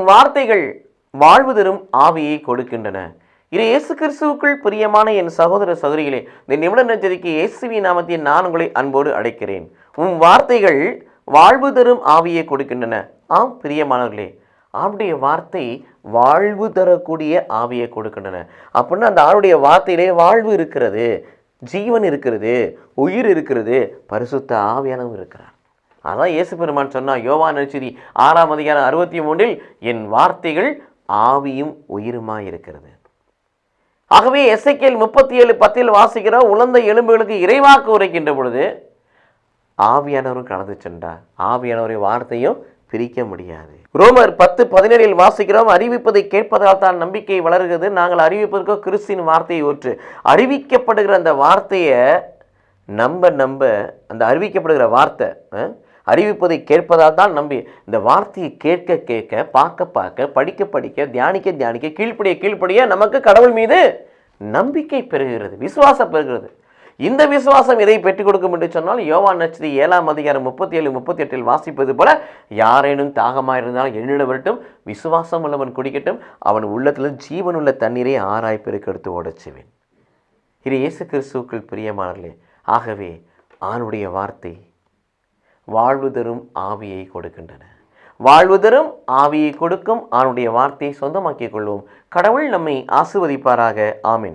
வார்த்தைகள் வாழ்வு தரும் ஆவியை கொடுக்கின்றன. இது இயேசு கிறிஸ்துவுக்குள் பிரியமான என் சகோதர சகோதரிகளே இந்த நிமிட நச்சரிக்கை இயேசுவி நாமத்தில் நான் உங்களை அன்போடு அழைக்கிறேன். உன் வார்த்தைகள் வாழ்வு தரும் ஆவியை கொடுக்கின்றன. ஆம் பிரியமானவர்களே அவருடைய வார்த்தை வாழ்வு தரக்கூடிய ஆவியை கொடுக்கின்றன. அப்படின்னா அந்த ஆளுடைய வார்த்தையிலே வாழ்வு இருக்கிறது ஜீவன் இருக்கிறது உயிர் இருக்கிறது பரிசுத்த ஆவியானவர் இருக்கிறார். அதான் இயேசு பெருமான் சொன்னா யோவான் நச்சரி ஆறாம் அதிகாரம் அறுபத்தி மூன்றில் என் வார்த்தைகள் ஆவியும் உயிருமாய் இருக்கிறது. ஆகவே எஸ்ஐகேல் முப்பத்தி ஏழு பத்தில் வாசிக்கிற உலர்ந்த எலும்புகளுக்கு இறைவாக்கு உரைக்கின்ற பொழுது ஆவியானவரும் கடந்து சென்றார். ஆவியானவரை வார்த்தையும் பிரிக்க முடியாது. ரோமர் பத்து பதினேழில் வாசிக்கிறோம் அறிவிப்பதை கேட்பதால் தான் நம்பிக்கை வளர்கிறது. நாங்கள் அறிவிப்பதற்கோ கிறிஸ்தின் வார்த்தையை ஒற்று. அறிவிக்கப்படுகிற அந்த வார்த்தையை நம்ப நம்ப அந்த அறிவிக்கப்படுகிற வார்த்தை அறிவிப்பதை கேட்பதால் தான் நம்பி. இந்த வார்த்தையை கேட்க கேட்க பார்க்க பார்க்க படிக்க படிக்க தியானிக்க தியானிக்க கீழ்ப்படிய கீழ்ப்படிய நமக்கு கடவுள் மீது நம்பிக்கை பெறுகிறது விசுவாசம் பெறுகிறது இந்த விசுவாசம் எதை பெற்றுக் கொடுக்கும் என்று சொன்னால் யோவான் நச்சதி ஏழாம் அதிகாரம் முப்பத்தி ஏழு முப்பத்தி எட்டில் வாசிப்பது போல யாரேனும் தாகமாயிருந்தால் என்னிடம் வரட்டும் விசுவாசம் உள்ளவன் குடிக்கட்டும் அவன் உள்ளத்தில் ஜீவனுள்ள தண்ணீரை ஆராய் பெருக்கெடுத்து ஓடச்சுவேன். இது இயேசு கிறிஸ்துக்கள் பிரியமானர்களே ஆகவே ஆணுடைய வார்த்தை வாழ்வு தரும் ஆவியை கொடுக்கின்றன. வாழ்வு தரும் ஆவியை கொடுக்கும் அவனுடைய வார்த்தையை சொந்தமாக்கிக் கொள்வோம். கடவுள் நம்மை ஆசிர்வதிப்பாராக. ஆமின்.